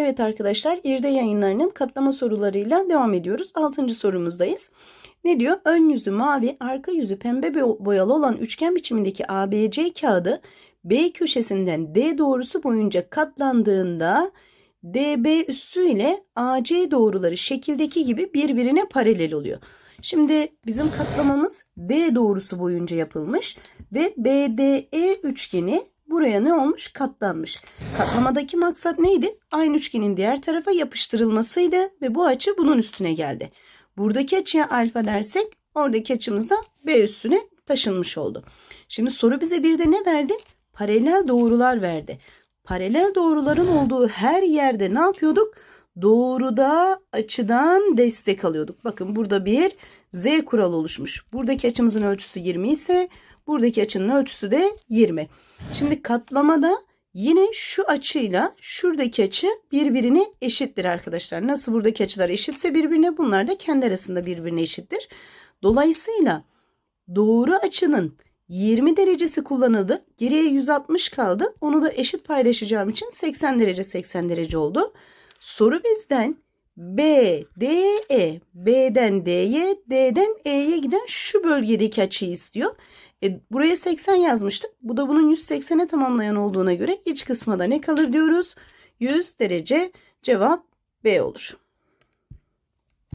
Evet arkadaşlar, İrde yayınlarının katlama sorularıyla devam ediyoruz. 6. sorumuzdayız. Ne diyor? Ön yüzü mavi, arka yüzü pembe bo- boyalı olan üçgen biçimindeki ABC kağıdı B köşesinden D doğrusu boyunca katlandığında DB üssü ile AC doğruları şekildeki gibi birbirine paralel oluyor. Şimdi bizim katlamamız D doğrusu boyunca yapılmış ve BDE üçgeni buraya ne olmuş? Katlanmış. Katlamadaki maksat neydi? Aynı üçgenin diğer tarafa yapıştırılmasıydı ve bu açı bunun üstüne geldi. Buradaki açıya alfa dersek oradaki açımız da B üstüne taşınmış oldu. Şimdi soru bize bir de ne verdi? Paralel doğrular verdi. Paralel doğruların olduğu her yerde ne yapıyorduk? Doğruda açıdan destek alıyorduk. Bakın burada bir Z kuralı oluşmuş. Buradaki açımızın ölçüsü 20 ise buradaki açının ölçüsü de 20. Şimdi katlamada yine şu açıyla şuradaki açı birbirine eşittir arkadaşlar. Nasıl buradaki açılar eşitse birbirine bunlar da kendi arasında birbirine eşittir. Dolayısıyla doğru açının 20 derecesi kullanıldı. Geriye 160 kaldı. Onu da eşit paylaşacağım için 80 derece 80 derece oldu. Soru bizden B, D, E, B'den D'ye, D'den E'ye giden şu bölgedeki açıyı istiyor. E, buraya 80 yazmıştık. Bu da bunun 180'e tamamlayan olduğuna göre iç kısma da ne kalır diyoruz? 100 derece cevap B olur.